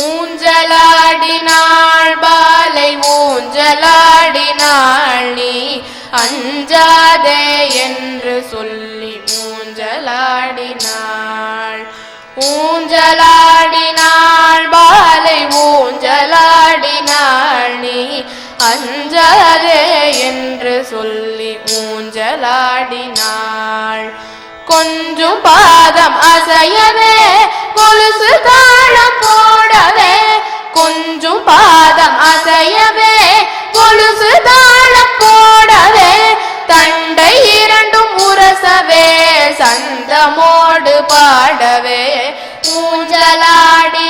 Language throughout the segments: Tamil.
ஊஞ்சலாடினாள் பாலை ஊஞ்சலாடினாள் நீ அஞ்சாதே என்று சொல்லி ஊஞ்சலாடினாள் ஊஞ்சலாடினாள் பாலை ஊஞ்சலாடினாள் நீ அஞ்சாதே என்று சொல்லி ஊஞ்சலாடினாள் கொஞ்சம் பாதம் அசைய பாதம் அசையவே கொலுசு தாளம் போடவே தண்டை இரண்டும் உரசவே சந்தமோடு பாடவே. ஊஞ்சலாடினாள்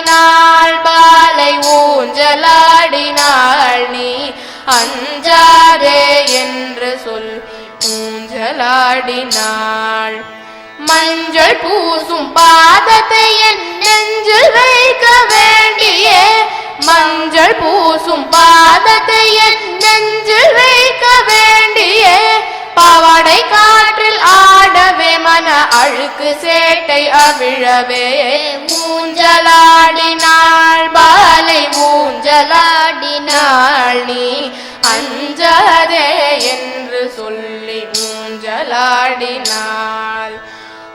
பாலை ஊஞ்சலாடினாள் நீ அஞ்சாதே என்று சொல். ஊஞ்சலாடினாள் மஞ்சள் பூசும் பாதத்தை என் நெஞ்சில் வைக்க வேண்டிய பூசும் பாதத்தை என் நெஞ்சில் வைக்க வேண்டிய பாவாடை காற்றில் ஆடவே மன அழுக்கு சேட்டை அவிழவே. ஊஞ்சலாடினாள் பாலை ஊஞ்சலாடினாள் நீ அஞ்சாதே என்று சொல்லி ஊஞ்சலாடினாள்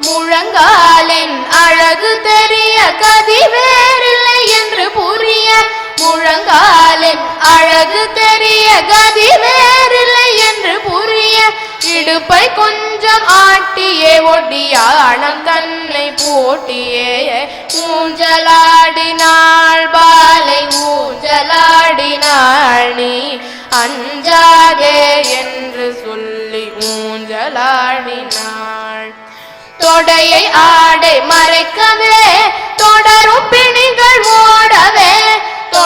முழங்காலின் அழகு தெரிய கதி வேறில்லை என்று புரிய முழங்காலின் அழகு தெரிய கதி வேறில்லை என்று புரிய இடுப்பை கொஞ்சம் ஆட்டியே ஒடியாளம் தன்னை போட்டியே. ஊஞ்சலாடினாள் பாலை ஊஞ்சலாடினாள் நீ அஞ்சாதே என்று சொல்லி ஊஞ்சலாடினாள். தொடையை ஆடை மறைக்கவே தொடரும் பிணிகள் ஓடவே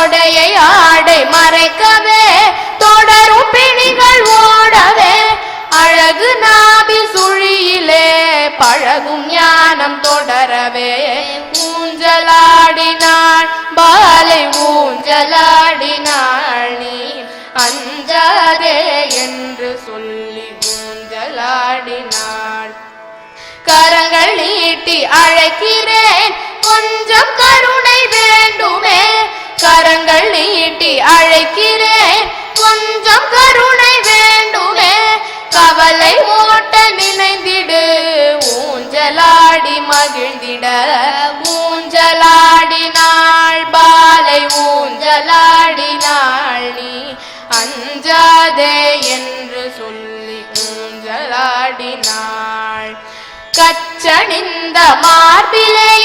கொடையை ஆடை மறைக்கவே தொடரும் பிணிகள் ஓடவே. அழகு நாபி சுழியிலே பழகும் ஞானம் தொடரவே. ஊஞ்சலாடினாள் பாலை ஊஞ்சலாடினாள் நீ. அஞ்சாதே என்று சொல்லி ஊஞ்சலாடினாள். கரங்கள் நீட்டி அழைக்கிறேன் கொஞ்சம் கருணை வேண்டுமே. கரங்கள் நீட்டி அழைக்கிறேன். கொஞ்சம் கருணை வேண்டுமே. கவலை ஓட்ட நினைந்திடு. ஊஞ்சலாடி மகிழ்ந்திட. ஊஞ்சலாடி நாள் பாலை ஊஞ்சலாடி நாள் நீ அஞ்சாதே என்று சொல்லி ஊஞ்சலாடி நாள். கச்சணிந்த மார்பிலே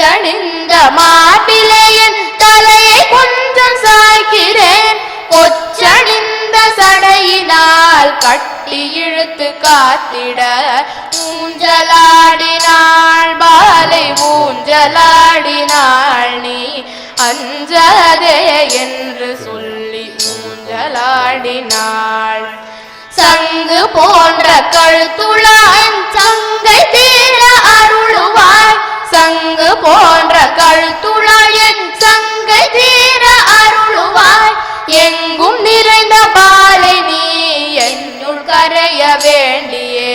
கச்சணிந்த மாப்பிளையன் தலையை கொஞ்சம் சாய்க்கிறேன். கொச்சணிந்த சடையினால் கட்டி இழுத்து காத்திட ஊஞ்சலாடினாள் பாலை ஊஞ்சலாடினாள் நீ அஞ்சதே என்று சொல்லி ஊஞ்சலாடினாள். சங்கு போன்ற கழுத்துளாய் கரைய வேண்டியே.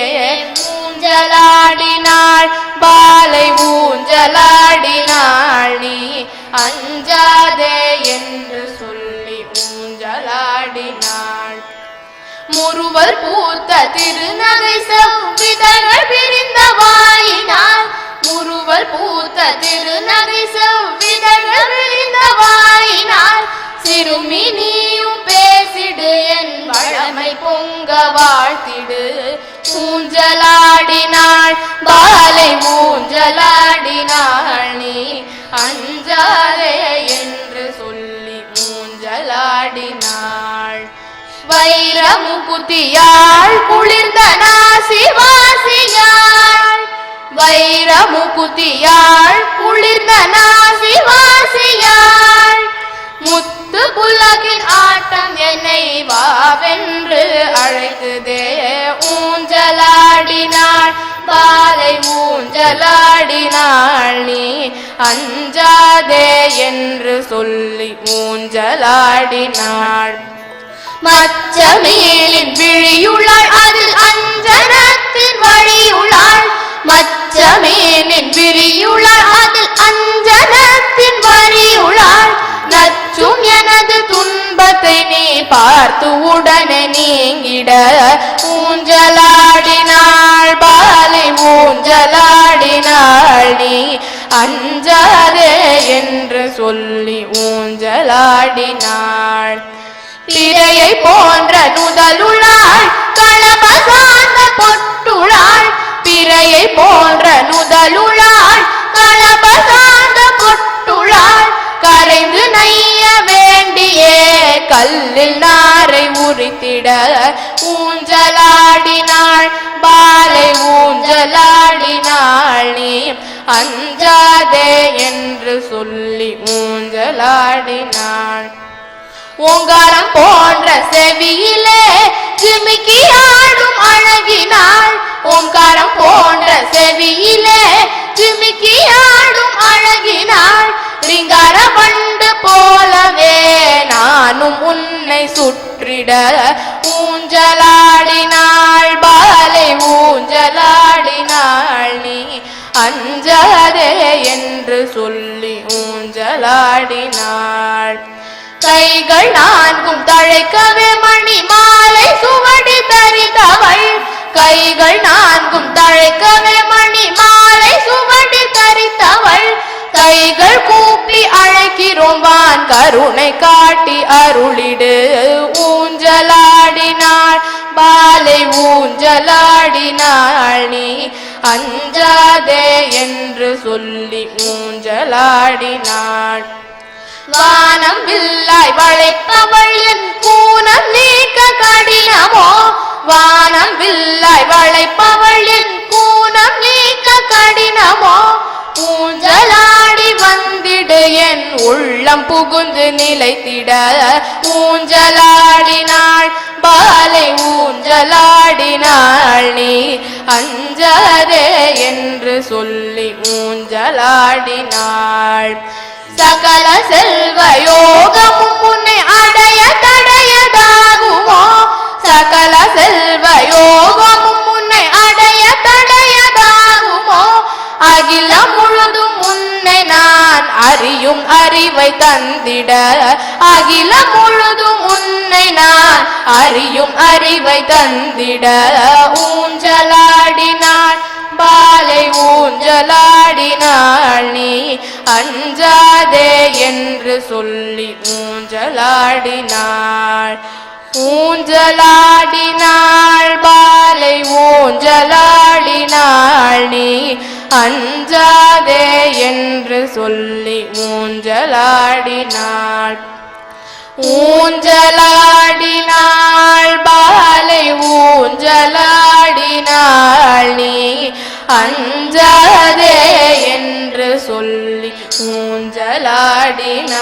ஊஞ்சலாடினாள் பாலை ஊஞ்சலாடினாள். நீ அஞ்சாதே என்று சொல்லி ஊஞ்சலாடினாள். முறுவல் பூத்த திருநகை செவ்விதழ் பிரிந்த வாயினாள் முறுவல் பூத்த திருநகை செவ்விதழ் பிரிந்த வாய் ஊஞ்சலாடினாள் வைரமுகுதியாள் குளிர்ந்த நாசி வாசியாள் வைரமுகுதியாள் குளிர்ந்த நாசி வாசியாள் முத்து புலகின் ஆட்டம் என்னை வாவென்று அழைக்குதே. ஊஞ்சலாடினாள் பாலை ஊஞ்சலாடினாள் நீ. அஞ்சாதே என்று சொல்லி ஊஞ்சலாடினாள். மச்சமேலின் விழியுளாள் அதில் அஞ்சனத்தின் வழியுளாள் மச்ச அச்சமீனின் விரியுளார் அதில் அஞ்சனத்தின் வரியுளார் நச்சும் எனது துன்பத்தை நீ பார்த்து உட அஞ்சாதே என்று சொல்லி ஊஞ்சலாடினாள். திரையை போன்ற நுதலுளாள் களப சார்ந்த பொட்டுளாள் பிறையை போன்ற நுதலுளாள் களப சார்ந்த பொட்டுளாள் கரைந்து நைய வேண்டியே கல்லில் நாரை உரித்திட ஊஞ்சலாடினாள். பாலை ஊஞ்சலாடினாள். அஞ்சாதே என்று சொல்லி ஊஞ்சலாடினாள். ஓங்காரம் போன்ற செவியிலே ஜிமிக்கி ஆடும் அழகினாள். ஓங்காரம் போன்ற செவியிலே ஜிமிக்கி ஆடும் அழகினாள். ரிங்கார பண்டு போலவே நானும் உன்னை சுற்றிட ஊஞ்சலாடினாள். பாலை ஊஞ்ச அஞ்சாதே என்று சொல்லி ஊஞ்சலாடினாள். கைகள் நான்கும் தழைக்கவே மணி மாலை சுவடி தரித்தவள் கைகள் நான்கும் தழைக்கவே மணி மாலை சுவடி தரித்தவள் கைகள் கூப்பி அழைக்கிறோம் வான் கருணை காட்டி அருளிடு. ஊஞ்சலாடினாள். பாலை ஊஞ்சலாடினாள் நீ அஞ்சாதே என்று சொல்லி ஊஞ்சலாடினாள். வானம் வில்லாய் வளைத்தவள் என் கூனம் நீக்க கடினமோ? வானம் வில்லாய் வளைப்பவள் என் கூனம் நீக்க கடினமோ? ஊஞ்சலாடி வந்திடு என் உள்ளம் புகுந்து நிலைத்திட. ஊஞ்சலாடினாள் ஊஞ்சலாடினாள் சகல செல்வ யோகமும் உன்னை அடைய தடையதாகுமோ? சகல செல்வ யோகமும் உன்னை அடைய தடையதாகுமோ? அகிலம் முழுதும் உன்னை நான் அறியும் அறிவை தந்திட. அகிலம் முழுதும் உன்னை நான் அறியும் அறிவை தந்திட. ஊஞ்சலா அஞ்சாதே என்று சொல்லி ஊஞ்சலாடினாள். ஊஞ்சலாடினாள் பாலை ஊஞ்சலாடினாள். நீ அஞ்சாதே என்று சொல்லி ஊஞ்சலாடினாள். ஊஞ்சலாடினாள் பாலை ஊஞ்சலாடினாள். நீ அஞ்சாதே சொல்லி ஊஞ்சலாடினாள்